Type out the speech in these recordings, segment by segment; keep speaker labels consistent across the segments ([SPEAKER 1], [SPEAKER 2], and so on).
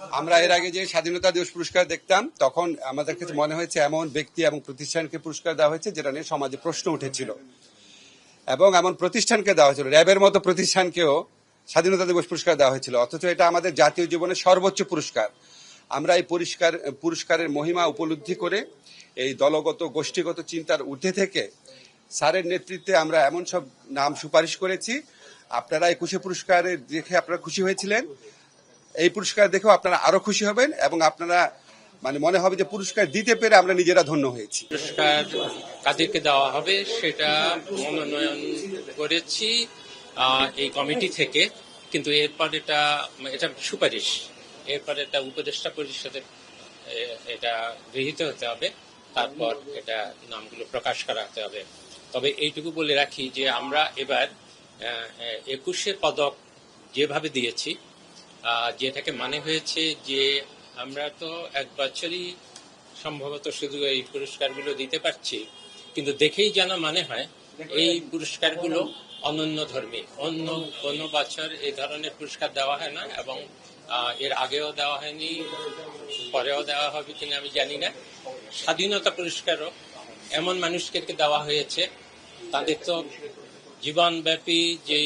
[SPEAKER 1] আমরা এর আগে যে স্বাধীনতা দিবস পুরস্কার দেখতাম, তখন আমাদের কাছে মনে হয়েছে এমন ব্যক্তি এবং প্রতিষ্ঠানকে পুরস্কার দেওয়া হয়েছে যেটা নিয়ে সমাজে প্রশ্ন উঠেছিল। এবং এমন প্রতিষ্ঠানকে দেওয়া হয়েছিল, র্যাবের মতো প্রতিষ্ঠানকেও স্বাধীনতা দিবস পুরস্কার দেওয়া হয়েছিল। অথচ এটা আমাদের জাতীয় জীবনের সর্বোচ্চ পুরস্কার। আমরা এই পুরস্কার পুরস্কারের মহিমা উপলব্ধি করে এই দলগত, গোষ্ঠীগত চিন্তার ঊর্ধ্বে থেকে স্যারের নেতৃত্বে আমরা এমন সব নাম সুপারিশ করেছি। আপনারা একুশে পুরস্কারে দেখে আপনারা খুশি হয়েছিলেন। এই পুরস্কার দেখেও আপনারা আরও খুশি হবেন এবং আপনারা মানে মনে হবে যে পুরস্কার দিতে পেরে আমরা নিজেরা ধন্য হয়েছি।
[SPEAKER 2] পুরস্কার কাদেরকে দেওয়া হবে সেটা মনোনয়ন করেছি এই কমিটি থেকে। কিন্তু এরপর এটা এটা সুপারিশ। এরপর এটা উপদেষ্টা পরিষদে এ, এটা গৃহীত হতে হবে। তারপর এটা নামগুলো প্রকাশ করা হতে হবে। তবে এইটুকু বলে রাখি যে আমরা এবার একুশে পদক যেভাবে দিয়েছি যেটাকে মানে হয়েছে যে আমরা তো এক বছরই সম্ভবত শুধু এই পুরস্কারগুলো দিতে পারছি কিন্তু দেখেই যেন মানে হয় এই পুরস্কারগুলো অনন্য ধর্মী অন্য কোনো বছর এই ধরনের পুরস্কার দেওয়া হয় না এবং এর আগেও দেওয়া হয়নি পরেও দেওয়া হবে কিনা আমি জানি না। স্বাধীনতা পুরস্কারও এমন মানুষকে দেওয়া হয়েছে তাদের তো জীবনব্যাপী যে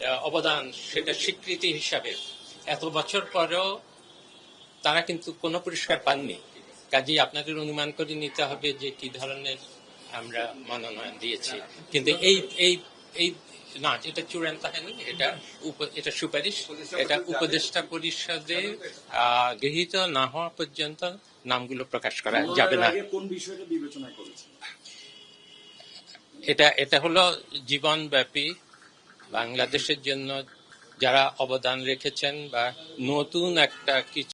[SPEAKER 2] আহ, অবদান সেটা স্বীকৃতি হিসাবে এত বছর পরেও তারা কিন্তু কোনো পুরস্কার পাননি। কাজেই আপনাদের অনুমান করে নিতে হবে যে কি ধরনের আমরা মনোনয়ন দিয়েছি। কিন্তু এই এই এই না এটা চূড়ান্ত হয়নি। এটা এটা সুপারিশ। এটা উপদেষ্টা পরিষদে গৃহীত না হওয়া পর্যন্ত নামগুলো প্রকাশ করা যাবে না।
[SPEAKER 3] কোন বিষয়টা বিবেচনা করেছে?
[SPEAKER 2] এটা এটা হলো জীবনব্যাপী বাংলাদেশের জন্য যারা অবদান রেখেছেন বা নতুন একটা কিছু